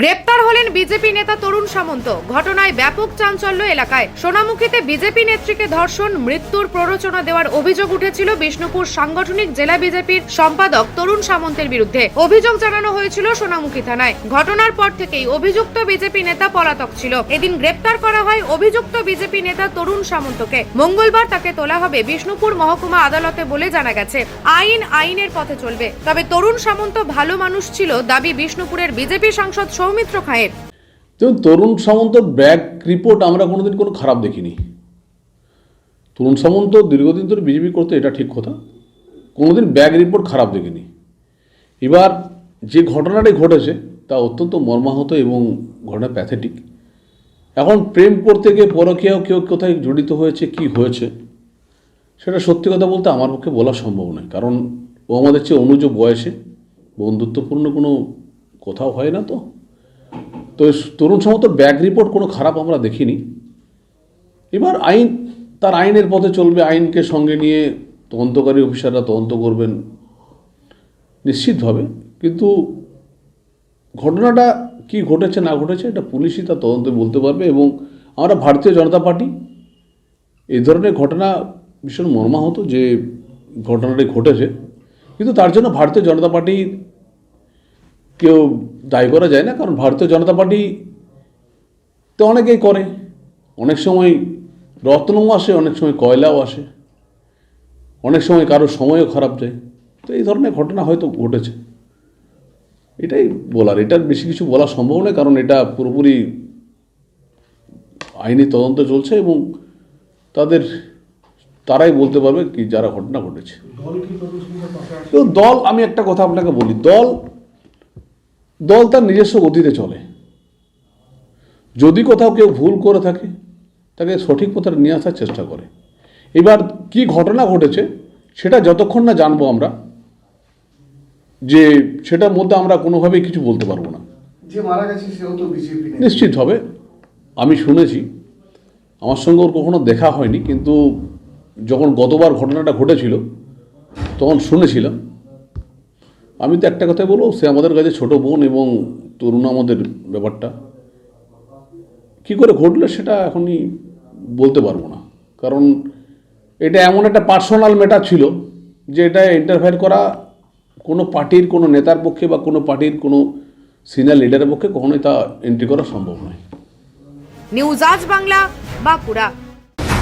গ্রেপ্তার হলেন বিজেপি নেতা তরুণ সামন্ত। ঘটনায় ব্যাপক চাঞ্চল্য এলাকায়। সোনামুখীতে বিজেপি নেত্রীকে ধর্ষণ, মৃত্যুর প্ররোচনা দেওয়ার অভিযোগ উঠেছিল বিষ্ণুপুর সাংগঠনিক জেলা বিজেপির সম্পাদক তরুণ সামন্তের বিরুদ্ধে। অভিযোগ জানানো হয়েছিল সোনামুখী থানায়। ঘটনার পর থেকেই অভিযুক্ত বিজেপি নেতা পলাতক ছিল। এদিন গ্রেপ্তার করা হয় অভিযুক্ত বিজেপি নেতা তরুণ সামন্তকে। মঙ্গলবার তাকে তোলা হবে বিষ্ণুপুর মহকুমা আদালতে বলে জানা গেছে, আইন আইনের পথে চলবে। তবে তরুণ সামন্ত ভালো মানুষ ছিল, দাবি বিষ্ণুপুরের বিজেপি সাংসদ সৌমিত্র খায়ের। যেমন তরুণ সামন্তর ব্যাক রিপোর্ট আমরা কোনোদিন কোনো খারাপ দেখিনি। তরুণ সামন্ত দীর্ঘদিন ধরে বিজেপি করতে এটা ঠিক কথা। কোনোদিন ব্যাক রিপোর্ট খারাপ দেখিনি। এবার যে ঘটনাটি ঘটেছে, তা অত্যন্ত মর্মাহত এবং ঘটনা প্যাথেটিক এখন প্রেম করতে গিয়ে পরকীয়াও কেউ কোথায় জড়িত হয়েছে, কি হয়েছে, সেটা সত্যি কথা বলতে আমার পক্ষে বলা সম্ভব নয়। কারণ ও আমাদের চেয়ে অনুজ বয়সে, বন্ধুত্বপূর্ণ কোনো কোথাও হয় না তো। তো তরুণ সমত ব্যাক রিপোর্ট কোনো খারাপ আমরা দেখিনি। এবার আইন, তার আইনের পথে চলবে, আইনকে সঙ্গে নিয়ে তদন্তকারী অফিসাররা তদন্ত করবেন নিশ্চিতভাবে। কিন্তু ঘটনাটা কি ঘটেছে, না ঘটেছে, এটা পুলিশই তার তদন্তে বলতে পারবে এবং আমরা ভারতীয় জনতা পার্টি, এই ধরনের ঘটনা ভীষণ মর্মাহত যে ঘটনাটি ঘটেছে। কিন্তু তার জন্য ভারতীয় জনতা পার্টির কেউ দায়ী করা যায় না কারণ ভারতীয় জনতা পার্টি তো অনেকেই করে। অনেক সময় রত্নও আসে অনেক সময় কয়লাও আসে। অনেক সময় কারও সময়ও খারাপ যায়। তো এই ধরনের ঘটনা হয়তো ঘটেছে। এটাই বলার। এটার বেশি কিছু বলা সম্ভব নয় কারণ এটা পুরোপুরি আইনি তদন্ত চলছে এবং তাদের তারাই বলতে পারবে কি যারা ঘটনা ঘটেছে। দল আমি একটা কথা আপনাকে বলি। দল দল তার নিজস্ব গতিতে চলে। যদি কোথাও কেউ ভুল করে থাকে তাকে সঠিক পথে নিয়ে আসার চেষ্টা করে। এবার কি ঘটনা ঘটেছে সেটা যতক্ষণ না জানব আমরা যে সেটার মধ্যে আমরা কোনোভাবেই কিছু বলতে পারব না। যে মারা গেছে সেও তো বিজেপি নিশ্চিত হবে। আমি শুনেছি আমার সঙ্গে ওর কখনো দেখা হয়নি কিন্তু যখন গতবার ঘটনাটা ঘটেছিল তখন শুনেছিলাম। আমি তো একটা কথাই বলব, সে আমাদের কাছে ছোট বোন এবং তরুণ আমাদের ব্যাপারটা। কি করে ঘটলো সেটা এখনই বলতে পারব না। কারণ এটা এমন একটা পার্সোনাল ম্যাটার ছিল যে এটা ইন্টারফেয়ার করা কোনো পার্টির, কোনো নেতার পক্ষে বা কোনো পার্টির, কোনো সিনিয়র লিডারের পক্ষে কখনোই তা এন্ট্রি করা সম্ভব নয়। নিউজ আজ বাংলা, বাঁকুড়া।